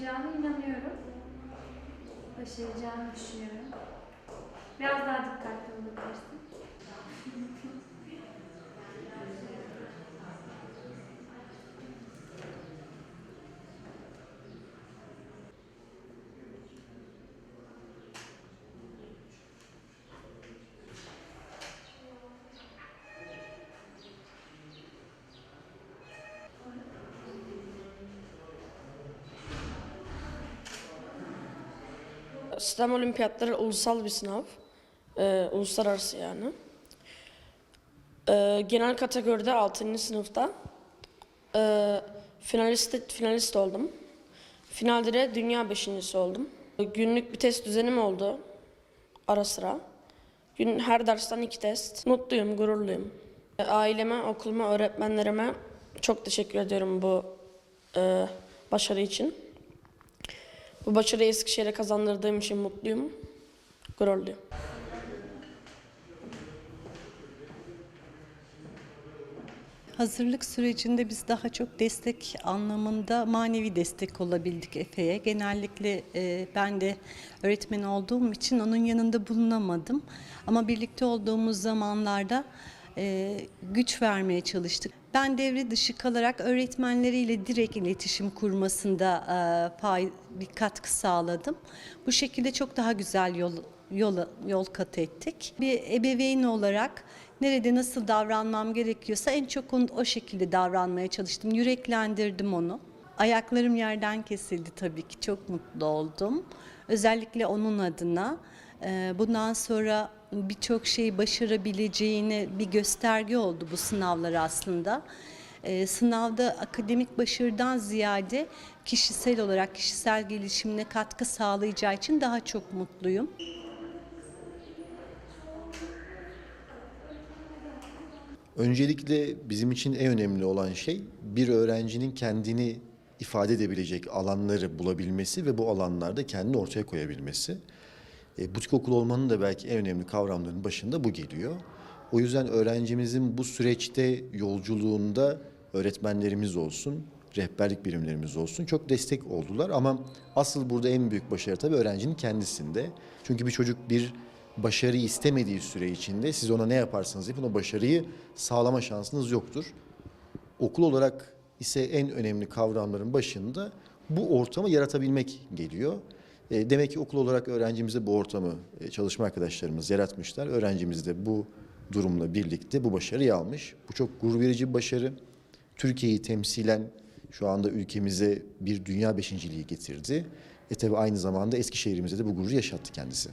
başaracağına inanıyorum. Başaracağını düşünüyorum. Biraz daha dikkatli olabilirsin. STEM olimpiyatları ulusal bir sınav. Ee, uluslararası yani. Ee, genel kategoride 6. sınıfta ee, finalist, finalist oldum. Finalde de dünya beşincisi oldum. Günlük bir test düzenim oldu ara sıra. Gün, her dersten iki test. Mutluyum, gururluyum. Ee, Aileme, okuluma, öğretmenlerime çok teşekkür ediyorum bu ee, başarı için. Bu başarıyı Eskişehir'e kazandırdığım için mutluyum, gururluyum. Hazırlık sürecinde biz daha çok destek anlamında manevi destek olabildik Efe'ye. Genellikle e, ben de öğretmen olduğum için onun yanında bulunamadım. Ama birlikte olduğumuz zamanlarda e, güç vermeye çalıştık. Ben devre dışı kalarak öğretmenleriyle direkt iletişim kurmasında e, pay, bir katkı sağladım. Bu şekilde çok daha güzel yol yol, yol kat ettik. Bir ebeveyn olarak nerede nasıl davranmam gerekiyorsa en çok onu, o şekilde davranmaya çalıştım. Yüreklendirdim onu. Ayaklarım yerden kesildi tabii ki. Çok mutlu oldum. Özellikle onun adına. Ee, Bundan sonra birçok şeyi başarabileceğine bir gösterge oldu bu sınavlar aslında. Ee, Sınavda akademik başarıdan ziyade kişisel olarak kişisel gelişimine katkı sağlayacağı için daha çok mutluyum. Öncelikle bizim için en önemli olan şey bir öğrencinin kendini ifade edebilecek alanları bulabilmesi ve bu alanlarda kendini ortaya koyabilmesi. E, butik okul olmanın da belki en önemli kavramlarının başında bu geliyor. O yüzden öğrencimizin bu süreçte yolculuğunda öğretmenlerimiz olsun, rehberlik birimlerimiz olsun çok destek oldular ama asıl burada en büyük başarı tabii öğrencinin kendisinde. Çünkü bir çocuk bir başarıyı istemediği süre içinde siz ona ne yaparsanız yapın o başarıyı sağlama şansınız yoktur. Okul olarak ise en önemli kavramların başında bu ortamı yaratabilmek geliyor. E, demek ki okul olarak öğrencimize bu ortamı e, çalışma arkadaşlarımız yaratmışlar. Öğrencimiz de bu durumla birlikte bu başarıyı almış. Bu çok gurur verici bir başarı. Türkiye'yi temsilen şu anda ülkemize bir dünya beşinciliği getirdi. E tabi aynı zamanda Eskişehir'imize de bu gururu yaşattı kendisi.